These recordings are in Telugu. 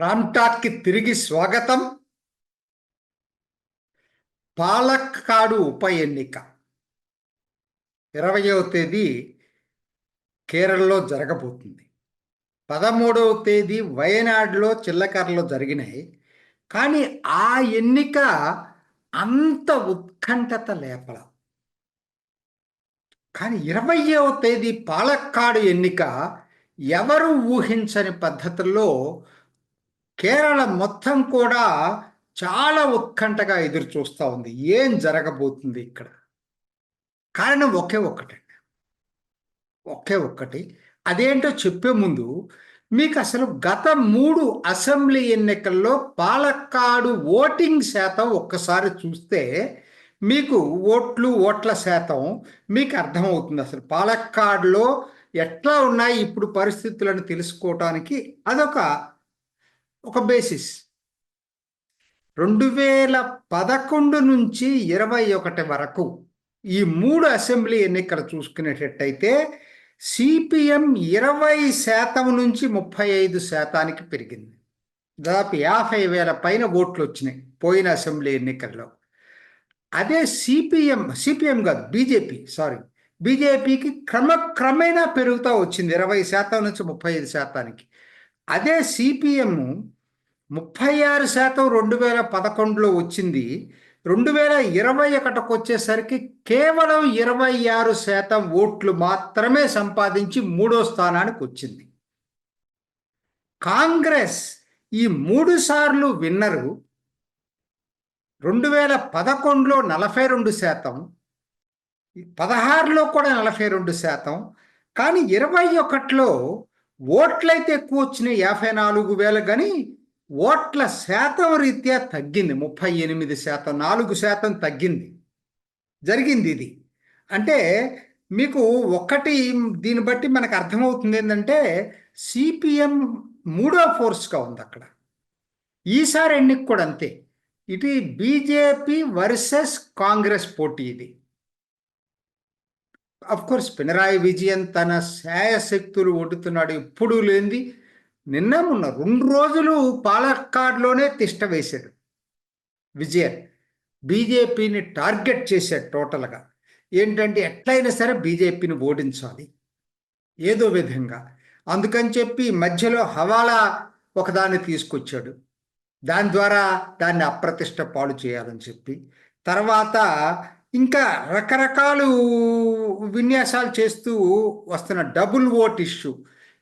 రామ్టాక్కి తిరిగి స్వాగతం. పాలక్కాడు ఉప ఎన్నిక. ఇరవయవ తేదీ కేరళలో జరగబోతుంది. పదమూడవ తేదీ వయనాడులో చిల్లకర్రలో జరిగినాయి. కానీ ఆ ఎన్నిక అంత ఉత్కంఠత లేపల. కానీ ఇరవయవ తేదీ పాలక్కాడు ఎన్నిక ఎవరు ఊహించని పద్ధతుల్లో కేరళ మొత్తం కూడా చాలా ఉత్కంఠగా ఎదురు చూస్తూ ఉంది. ఏం జరగబోతుంది ఇక్కడ? కారణం ఒకే ఒక్కటండి ఒకే ఒక్కటి. అదేంటో చెప్పే ముందు మీకు అసలు గత మూడు అసెంబ్లీ ఎన్నికల్లో పాలక్కాడు ఓటింగ్ శాతం ఒక్కసారి చూస్తే మీకు ఓట్లు ఓట్ల శాతం మీకు అర్థమవుతుంది. అసలు పాలక్కాడులో ఎట్లా ఉన్నాయి ఇప్పుడు పరిస్థితులను తెలుసుకోవటానికి అదొక ఒక బేసిస్ రెండు వేల పదకొండు నుంచి ఇరవై ఒకటి వరకు ఈ మూడు అసెంబ్లీ ఎన్నికలు చూసుకునేటట్టయితే సిపిఎం ఇరవై శాతం నుంచి ముప్పై ఐదు శాతానికి పెరిగింది. దాదాపు యాభై వేల పైన ఓట్లు వచ్చినాయి పోయిన అసెంబ్లీ ఎన్నికల్లో. అదే సిపిఎం సిపిఎం కాదు బీజేపీ సారీ బీజేపీకి క్రమక్రమేణా పెరుగుతూ వచ్చింది. ఇరవై శాతం నుంచి ముప్పై ఐదు శాతానికి. అదే సిపిఎం ముప్పై ఆరు శాతం రెండు వేల పదకొండులో వచ్చింది. రెండు వేల ఇరవై ఒకటికి వచ్చేసరికి కేవలం ఇరవై ఆరు శాతం ఓట్లు మాత్రమే సంపాదించి మూడో స్థానానికి వచ్చింది. కాంగ్రెస్ ఈ మూడు సార్లు విన్నరు. రెండు వేల పదకొండులో నలభై రెండు శాతం పదహారులో కూడా నలభై రెండు శాతం. కానీ ఇరవై ఒకటిలో ఓట్లయితే ఎక్కువ వచ్చినాయి యాభై నాలుగు వేలు కానీ ఓట్ల శాతం రీత్యా తగ్గింది. ముప్పై ఎనిమిది శాతం నాలుగు శాతం తగ్గింది. జరిగింది ఇది. అంటే మీకు ఒకటి దీన్ని బట్టి మనకు అర్థమవుతుంది ఏంటంటే సిపిఎం మూడో ఫోర్స్గా ఉంది అక్కడ. ఈసారి ఎన్నిక కూడా అంతే. ఇది బీజేపీ వర్సెస్ కాంగ్రెస్ పోటీ ఇది. అఫ్ కోర్స్ పినరాయి విజయన్ తన శాయశక్తులు ఒడ్డుతున్నాడు. ఇప్పుడు లేనిది నిన్న మొన్న రెండు రోజులు పాలక్కాడ్లోనే తిష్ట వేశాడు విజయన్. బీజేపీని టార్గెట్ చేశాడు టోటల్గా. ఏంటంటే ఎట్లయినా సరే బీజేపీని ఓడించాలి. ఏదో విధంగా. అందుకని చెప్పి మధ్యలో హవాలా ఒకదాన్ని తీసుకొచ్చాడు. దాని ద్వారా దాన్ని అప్రతిష్ట పాలు చేయాలని చెప్పి. తర్వాత ఇంకా రకరకాలు విన్యాసాలు చేస్తూ వస్తున్న డబుల్ ఓట్ ఇష్యూ.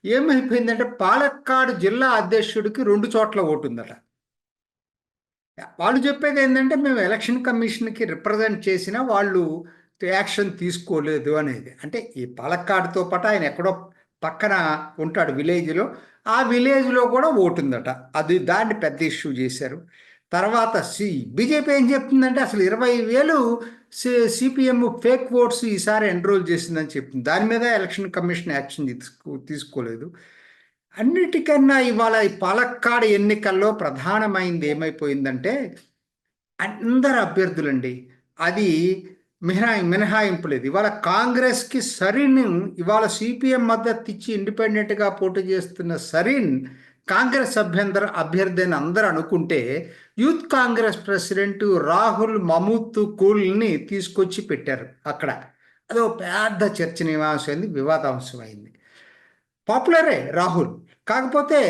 ఏమైపోయిందంటే పాలక్కాడు జిల్లా అధ్యక్షుడికి రెండు చోట్ల ఓటు ఉందట వాళ్ళు చెప్పేది ఏంటంటే మేము ఎలక్షన్ కమిషన్కి రిప్రజెంట్ చేసినా వాళ్ళు యాక్షన్ తీసుకోలేదు అనేది. అంటే ఈ పాలక్కాడుతో పాటు ఆయన ఎక్కడో పక్కన ఉంటాడు విలేజ్లో. ఆ విలేజ్లో కూడా ఓటు ఉందట అది దాన్ని పెద్ద ఇష్యూ చేశారు. తర్వాత సి బీజేపీ ఏం చెప్తుందంటే అసలు ఇరవై వేలు సిపిఎం ఫేక్ ఓట్స్ ఈసారి ఎన్రోల్ చేసిందని చెప్తుంది దాని మీద ఎలక్షన్ కమిషన్ యాక్షన్ తీసుకో తీసుకోలేదు. అన్నిటికన్నా ఇవాళ పాలక్కాడు ఎన్నికల్లో ప్రధానమైంది ఏమైపోయిందంటే అందరు అభ్యర్థులండి అది మినహాయి మినహాయింపు లేదు ఇవాళ కాంగ్రెస్కి సరిన్ ఇవాళ సిపిఎం మద్దతు ఇచ్చి ఇండిపెండెంట్గా పోటీ చేస్తున్న సరిన్ కాంగ్రెస్ అభ్యంతర అభ్యర్థి అని అందరూ అనుకుంటే youth Congress president Rahul Mamooth కూల్ని తీసుకొచ్చి పెట్టారు అక్కడ. అదో పెద్ద చర్చనీయాంశమైంది వివాదాంశమైంది పాపులరే రాహుల్. కాకపోతే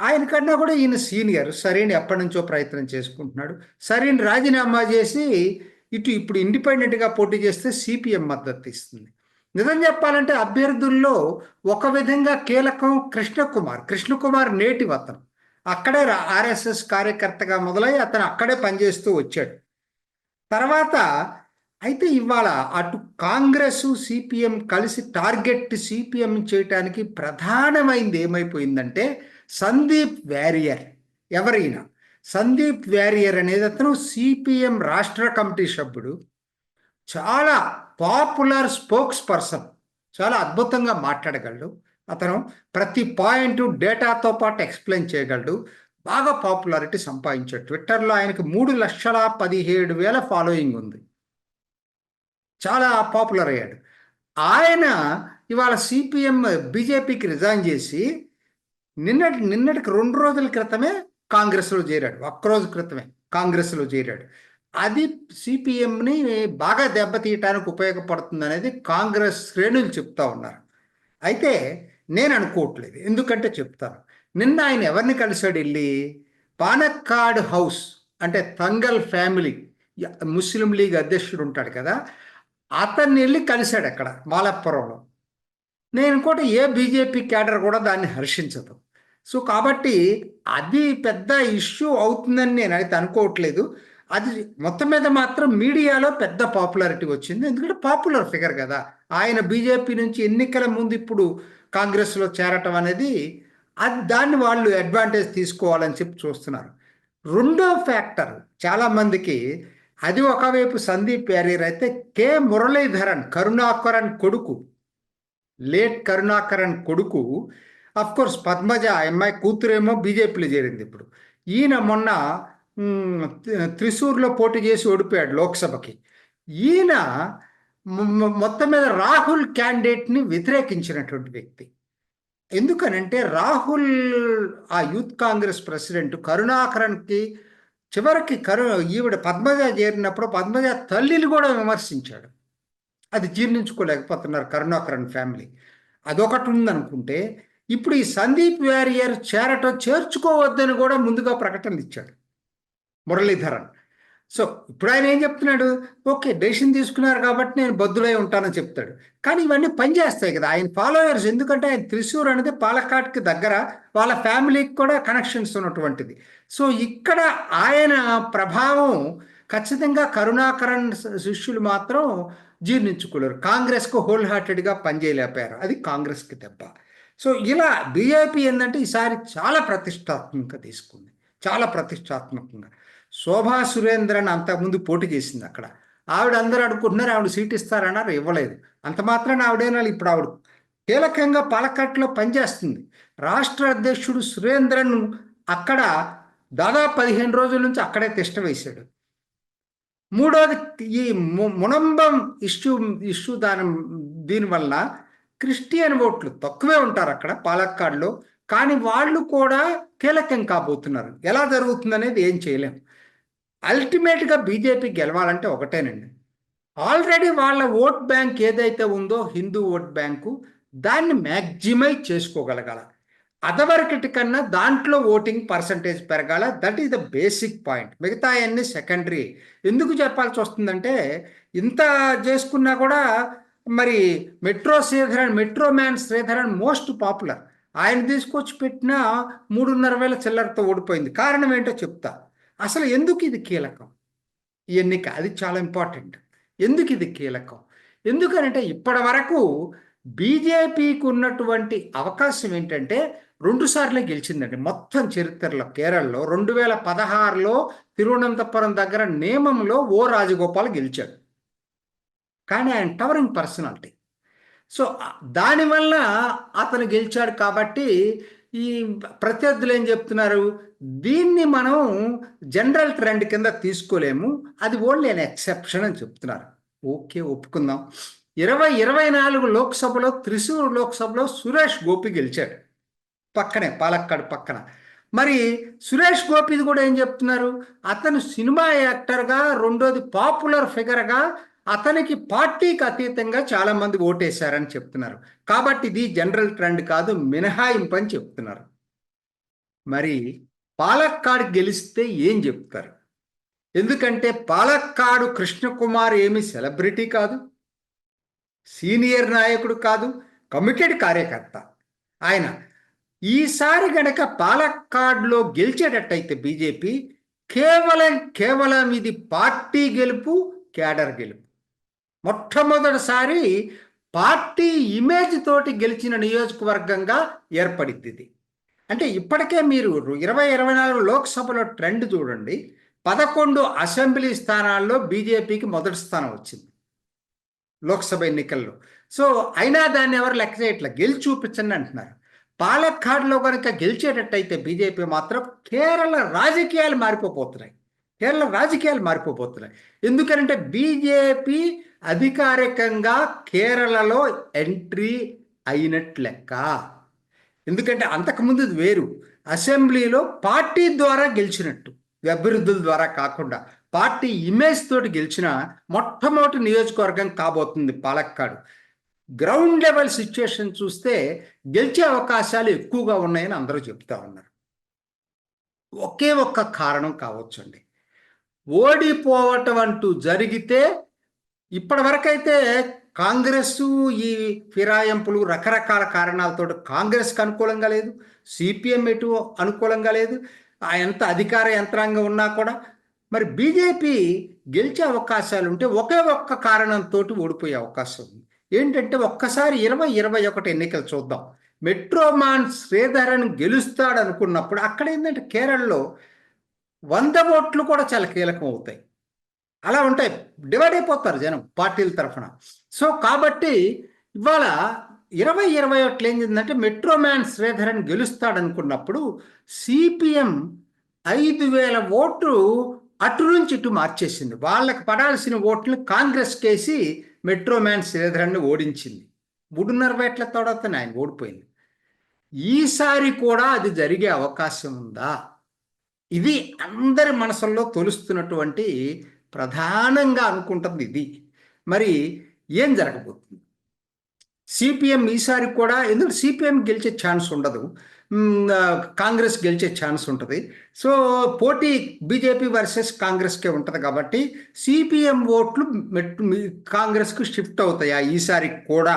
ఆయన కన్నా కూడా ఈయన సీనియర్. సరైన ఎప్పటి నుంచో ప్రయత్నం చేసుకుంటున్నాడు. సరైన రాజీనామా చేసి ఇటు ఇప్పుడు ఇండిపెండెంట్గా పోటీ చేస్తే సిపిఎం మద్దతు ఇస్తుంది. నిజం చెప్పాలంటే అభ్యర్థుల్లో ఒక విధంగా కీలకం కృష్ణకుమార్. కృష్ణకుమార్ నేటివ్ అతను అక్కడే ఆర్ఎస్ఎస్ కార్యకర్తగా మొదలై అతను అక్కడే పనిచేస్తూ వచ్చాడు. తర్వాత అయితే ఇవాళ అటు కాంగ్రెస్ సిపిఎం కలిసి టార్గెట్ సిపిఎం చేయటానికి ప్రధానమైంది ఏమైపోయిందంటే సందీప్ వ్యారియర్ ఎవరైనా. సందీప్ వ్యారియర్ అనేది అతను సిపిఎం రాష్ట్ర కమిటీ సభ్యుడు. చాలా పాపులర్ స్పోక్స్ పర్సన్ చాలా అద్భుతంగా మాట్లాడగలడు. అతను ప్రతి పాయింట్ డేటాతో పాటు ఎక్స్ప్లెయిన్ చేయగలడు. బాగా పాపులారిటీ సంపాదించాడు. ట్విట్టర్లో ఆయనకి మూడు లక్షల పదిహేడు వేల ఫాలోయింగ్ ఉంది. చాలా పాపులర్ అయ్యాడు. ఆయన ఇవాళ సిపిఎం బీజేపీకి రిజైన్ చేసి నిన్నటి నిన్నటికి రెండు రోజుల క్రితమే కాంగ్రెస్లో చేరాడు. ఒక్కరోజు క్రితమే కాంగ్రెస్లో చేరాడు. అది సిపిఎంని బాగా దెబ్బతీయటానికి ఉపయోగపడుతుంది అనేది కాంగ్రెస్ శ్రేణులు చెప్తా ఉన్నారు. అయితే నేను అనుకోవట్లేదు. ఎందుకంటే చెప్తాను. నిన్న ఆయన ఎవరిని కలిశాడు వెళ్ళి పానక్కాడ్ హౌస్ అంటే తంగల్ ఫ్యామిలీ. ముస్లిం లీగ్ అధ్యక్షుడు ఉంటాడు కదా. అతన్ని వెళ్ళి కలిశాడు అక్కడ మాలప్పురంలో. నేను కూడా ఏ బీజేపీ క్యాడర్ కూడా దాన్ని హర్షించదు. సో కాబట్టి అది పెద్ద ఇష్యూ అవుతుందని నేను అయితే అనుకోవట్లేదు. అది మొత్తం మీద మాత్రం మీడియాలో పెద్ద పాపులారిటీ వచ్చింది. ఎందుకంటే పాపులర్ ఫిగర్ కదా. ఆయన బీజేపీ నుంచి ఎన్నికల ముందు ఇప్పుడు కాంగ్రెస్లో చేరటం అనేది అది దాన్ని వాళ్ళు అడ్వాంటేజ్ తీసుకోవాలని చెప్పి చూస్తున్నారు. రెండో ఫ్యాక్టర్ చాలామందికి అది ఒకవైపు సందీప్ ప్యారీర్ అయితే కె. మురళీధరన్ కరుణాకరన్ కొడుకు లేట్ కరుణాకరన్ కొడుకు అఫ్కోర్స్ పద్మజ అమ్మాయి కూతురేమో బీజేపీలో చేరింది ఇప్పుడు. ఈయన మొన్న త్రిశూర్లో పోటీ చేసి ఓడిపోయాడు లోక్సభకి. ఈయన మొత్తం మీద రాహుల్ క్యాండిడేట్ని వ్యతిరేకించినటువంటి వ్యక్తి. ఎందుకనంటే రాహుల్ ఆ యూత్ కాంగ్రెస్ ప్రెసిడెంట్ కరుణాకరన్కి చివరికి కరు ఈవిడ పద్మజ చేరినప్పుడు పద్మజ తల్లిని కూడా విమర్శించాడు. అది జీర్ణించుకోలేకపోతున్నారు కరుణాకరన్ ఫ్యామిలీ. అదొకటి ఉందనుకుంటే ఇప్పుడు ఈ సందీప్ వారియర్ చేరటం చేర్చుకోవద్దని కూడా ముందుగా ప్రకటనలు ఇచ్చాడు మురళీధరన్. సో ఇప్పుడు ఆయన ఏం చెప్తున్నాడు? ఓకే డెసిషన్ తీసుకున్నారు కాబట్టి నేను బద్దులై ఉంటానని చెప్తాడు. కానీ ఇవన్నీ పనిచేస్తాయి కదా. ఆయన ఫాలోయర్స్ ఎందుకంటే ఆయన త్రిశూర్ అనేది పాలకాట్కి దగ్గర వాళ్ళ ఫ్యామిలీకి కూడా కనెక్షన్స్ ఉన్నటువంటిది. సో ఇక్కడ ఆయన ప్రభావం ఖచ్చితంగా కరుణాకరణ్ శిష్యులు మాత్రం జీర్ణించుకోలేరు. కాంగ్రెస్కు హోల్ హార్టెడ్గా పనిచేయలేకపోయారు. అది కాంగ్రెస్కి దెబ్బ. సో ఇలా బీజేపీ ఏంటంటే ఈసారి చాలా ప్రతిష్టాత్మకంగా తీసుకుంది. చాలా ప్రతిష్టాత్మకంగా. శోభా సురేంద్రన్ అంతకుముందు పోటీ చేసింది అక్కడ. ఆవిడ అందరూ అడుగుకుంటున్నారు ఆవిడ సీట్ ఇస్తారన్నారు ఇవ్వలేదు. అంత మాత్రాన ఆవిడేనా ఇప్పుడు ఆవిడ? కీలకంగా పాలకట్లో పనిచేస్తుంది. రాష్ట్ర అధ్యక్షుడు సురేంద్రన్ అక్కడ దాదాపు పదిహేను రోజుల నుంచి అక్కడే తిష్ట వేశాడు. మూడోది ఈ మునంబం ఇష్యూ ఇష్యూ దాని దీనివల్ల క్రిస్టియన్ ఓట్లు తక్కువే ఉంటారు అక్కడ పాలక్కాడ్లో. కానీ వాళ్ళు కూడా కీలకం కాబోతున్నారు. ఎలా జరుగుతుందనేది ఏం చేయలేం. అల్టిమేట్గా బీజేపీ గెలవాలంటే ఒకటేనండి. ఆల్రెడీ వాళ్ళ ఓట్ బ్యాంక్ ఏదైతే ఉందో హిందూ ఓట్ బ్యాంకు దాన్ని మ్యాక్సిమైజ్ చేసుకోగలగాల. అదవరకటి కన్నా దాంట్లో voting percentage పెరగాల. That is the basic point. మిగతా అన్ని సెకండరీ. ఎందుకు చెప్పాల్సి వస్తుందంటే ఇంత చేసుకున్నా కూడా మరి metro Sreedharan metro man Sreedharan most popular. ఆయన తీసుకొచ్చి పెట్టిన మూడున్నర వేల చిల్లరతో ఓడిపోయింది. కారణం ఏంటో చెప్తా. అసలు ఎందుకు ఇది కీలకం? ఈ ఎన్నిక అది చాలా ఇంపార్టెంట్. ఎందుకు ఇది కీలకం? ఎందుకనంటే ఇప్పటి వరకు బీజేపీకి ఉన్నటువంటి అవకాశం ఏంటంటే రెండు సార్లే గెలిచిందండి. మొత్తం చరిత్రలో కేరళలో రెండు వేల పదహారులో తిరువనంతపురం దగ్గర నియమంలో ఓ రాజగోపాల్ గెలిచాడు. కానీ ఆయన టవరింగ్ పర్సనాలిటీ. సో దానివల్ల అతను గెలిచాడు కాబట్టి ఈ ప్రత్యర్థులు ఏం చెప్తున్నారు? దీన్ని మనం జనరల్ ట్రెండ్ కింద తీసుకోలేము. అది ఓన్లీ అనే ఎక్సెప్షన్ అని చెప్తున్నారు. ఓకే ఒప్పుకుందాం. ఇరవై ఇరవై నాలుగు లోక్సభలో త్రిశూర్ లోక్సభలో సురేష్ గోపి గెలిచాడు. పక్కనే పాలక్కాడు పక్కన. మరి సురేష్ గోపిది కూడా ఏం చెప్తున్నారు? అతను సినిమా యాక్టర్గా రెండోది పాపులర్ ఫిగర్గా అతనికి పార్టీకి అతీతంగా చాలా మంది ఓటేశారని చెప్తున్నారు. కాబట్టి ఇది జనరల్ ట్రెండ్ కాదు మినహాయింపు అని చెప్తున్నారు. మరి పాలక్కాడు గెలిస్తే ఏం చెప్తారు? ఎందుకంటే పాలక్కాడు కృష్ణకుమార్ ఏమి సెలబ్రిటీ కాదు సీనియర్ నాయకుడు కాదు కమిటెడ్ కార్యకర్త. ఆయన ఈసారి గనక పాలక్కాడ్లో గెలిచేటట్టయితే బీజేపీ కేవలం కేవలం ఇది పార్టీ గెలుపు కేడర్ గెలుపు. మొట్టమొదటిసారి పార్టీ ఇమేజ్ తోటి గెలిచిన నియోజకవర్గంగా ఏర్పడింది ఇది అంటే ఇప్పటికే మీరు ఇరవై ఇరవై నాలుగు లోక్సభలో ట్రెండ్ చూడండి. పదకొండు అసెంబ్లీ స్థానాల్లో బీజేపీకి మొదటి స్థానం వచ్చింది లోక్సభ ఎన్నికల్లో. సో అయినా దాన్ని ఎవరు లెక్క చేయట్లా గెలిచి చూపించండి అంటున్నారు. పాలక్కాడ్లో కనుక గెలిచేటట్టయితే బీజేపీ మాత్రం కేరళ రాజకీయాలు మారిపోతున్నాయి కేరళ రాజకీయాలు మారిపోతున్నాయి ఎందుకంటే బీజేపీ అధికారికంగా కేరళలో ఎంట్రీ అయినట్లెక్క ఎందుకంటే అంతకుముందు వేరు. అసెంబ్లీలో పార్టీ ద్వారా గెలిచినట్టు. అభివృద్ధుల ద్వారా కాకుండా పార్టీ ఇమేజ్ తోటి గెలిచిన మొట్టమొదటి నియోజకవర్గం కాబోతుంది పాలక్కాడు. గ్రౌండ్ లెవెల్ సిచ్యుయేషన్ చూస్తే గెలిచే అవకాశాలు ఎక్కువగా ఉన్నాయని అందరూ చెప్తా ఉన్నారు. ఒకే ఒక్క కారణం కావచ్చండి. ఓడిపోవటం అంటూ జరిగితే ఇప్పటి వరకైతే కాంగ్రెస్ ఈ ఫిరాయింపులు రకరకాల కారణాలతో కాంగ్రెస్కి అనుకూలంగా లేదు సిపిఎం ఎటు అనుకూలంగా లేదు ఆ ఎంత అధికార యంత్రాంగం ఉన్నా కూడా. మరి బీజేపీ గెలిచే అవకాశాలు ఉంటే ఒకే ఒక్క కారణంతో ఓడిపోయే అవకాశం ఉంది. ఏంటంటే ఒక్కసారి ఇరవై ఇరవై ఒకటి ఎన్నికలు చూద్దాం. మెట్రోమాన్ శ్రీధరన్ గెలుస్తాడు అనుకున్నప్పుడు అక్కడ ఏంటంటే కేరళలో వంద ఓట్లు కూడా చాలా కీలకం అవుతాయి అలా ఉంటాయి డివైడ్ అయిపోతారు జనం పార్టీల తరఫున. సో కాబట్టి ఇవాళ ఇరవై ఇరవై ఒకటి ఏం చెందంటే మెట్రోమ్యాన్ శ్రీధరన్ గెలుస్తాడనుకున్నప్పుడు సిపిఎం ఐదు వేల ఓట్లు అటు నుంచి ఇటు మార్చేసింది. వాళ్ళకి పడాల్సిన ఓట్లు కాంగ్రెస్ కేసి మెట్రో మ్యాన్ శ్రీధరన్ని ఓడించింది. మూడున్నర వేట్ల తర్వాత ఆయన ఓడిపోయింది. ఈసారి కూడా అది జరిగే అవకాశం ఉందా? ఇది అందరి మనసుల్లో తొలుస్తున్నటువంటి ప్రధానంగా అనుకుంటుంది ఇది. మరి ఏం జరగబోతుంది? సిపిఎం ఈసారి కూడా ఎందుకంటే సిపిఎం గెలిచే ఛాన్స్ ఉండదు. కాంగ్రెస్ గెలిచే ఛాన్స్ ఉంటుంది. సో పోటీ బీజేపీ వర్సెస్ కాంగ్రెస్కే ఉంటుంది కాబట్టి సిపిఎం ఓట్లు మెట్ కాంగ్రెస్కు షిఫ్ట్ అవుతాయా ఈసారి కూడా?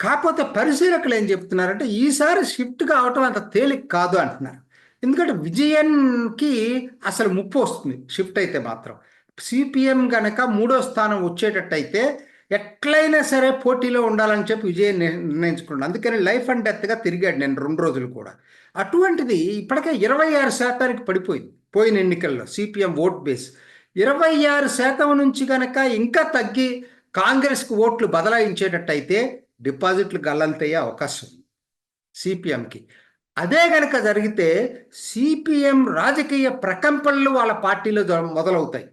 కాకపోతే పరిశీలకులు ఏం చెప్తున్నారంటే ఈసారి షిఫ్ట్ కావటం అంత తేలిక కాదు అంటున్నారు. ఎందుకంటే విజయన్కి అసలు ముప్పు వస్తుంది షిఫ్ట్ అయితే మాత్రం. సిపిఎం గనక మూడో స్థానం వచ్చేటట్టయితే ఎట్లయినా సరే పోటీలో ఉండాలని చెప్పి విజయన్ నిర్ణయించుకున్నాడు. అందుకని లైఫ్ అండ్ డెత్గా తిరిగాడు నేను రెండు రోజులు కూడా. అటువంటిది ఇప్పటికే ఇరవై ఆరు శాతానికి పడిపోయింది పోయిన ఎన్నికల్లో సిపిఎం ఓట్ బేస్. ఇరవై ఆరు శాతం నుంచి కనుక ఇంకా తగ్గి కాంగ్రెస్కి ఓట్లు బదలాయించేటట్టయితే డిపాజిట్లు గల్లంతయ్యే అవకాశం ఉంది సిపిఎంకి. అదే గనక జరిగితే సిపిఎం రాజకీయ ప్రకంపనలు వాళ్ళ పార్టీలో మొదలవుతాయి.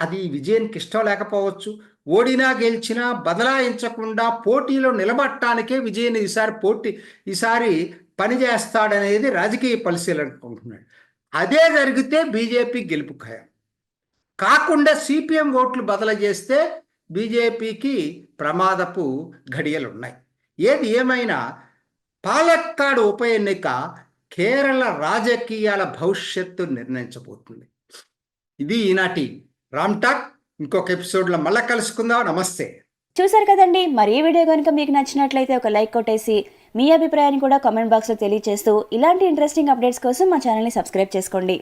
అది విజయానికి ఇష్టం లేకపోవచ్చు. ఓడినా గెలిచినా బదలాయించకుండా పోటీలో నిలబడటానికే విజయన్ ఈసారి పోటీ ఈసారి పనిచేస్తాడనేది రాజకీయ పరిశీలనుకుంటున్నాడు అదే జరిగితే బీజేపీ గెలుపు ఖాయం. కాకుండా సిపిఎం ఓట్లు బదలు చేస్తే బీజేపీకి ప్రమాదపు ఘడియలు ఉన్నాయి ఏది ఏమైనా పాలక్కాడు ఉప ఎన్నిక కేరళ రాజకీయాల భవిష్యత్తు నిర్ణయించబోతుంది. ఇది ఈనాటి రామ్ టాక్. ఇంకొక ఎపిసోడ్లో మళ్ళీ కలుసుకుందాం. నమస్తే. చూసారు కదండి మరి ఈ వీడియో కనుక మీకు నచ్చినట్లయితే ఒక లైక్ కొట్టేసి మీ అభిప్రాయాన్ని కూడా కామెంట్ బాక్స్లో తెలియజేస్తూ ఇలాంటి ఇంట్రెస్టింగ్ అప్డేట్స్ కోసం మా ఛానల్ని సబ్స్క్రైబ్ చేసుకోండి.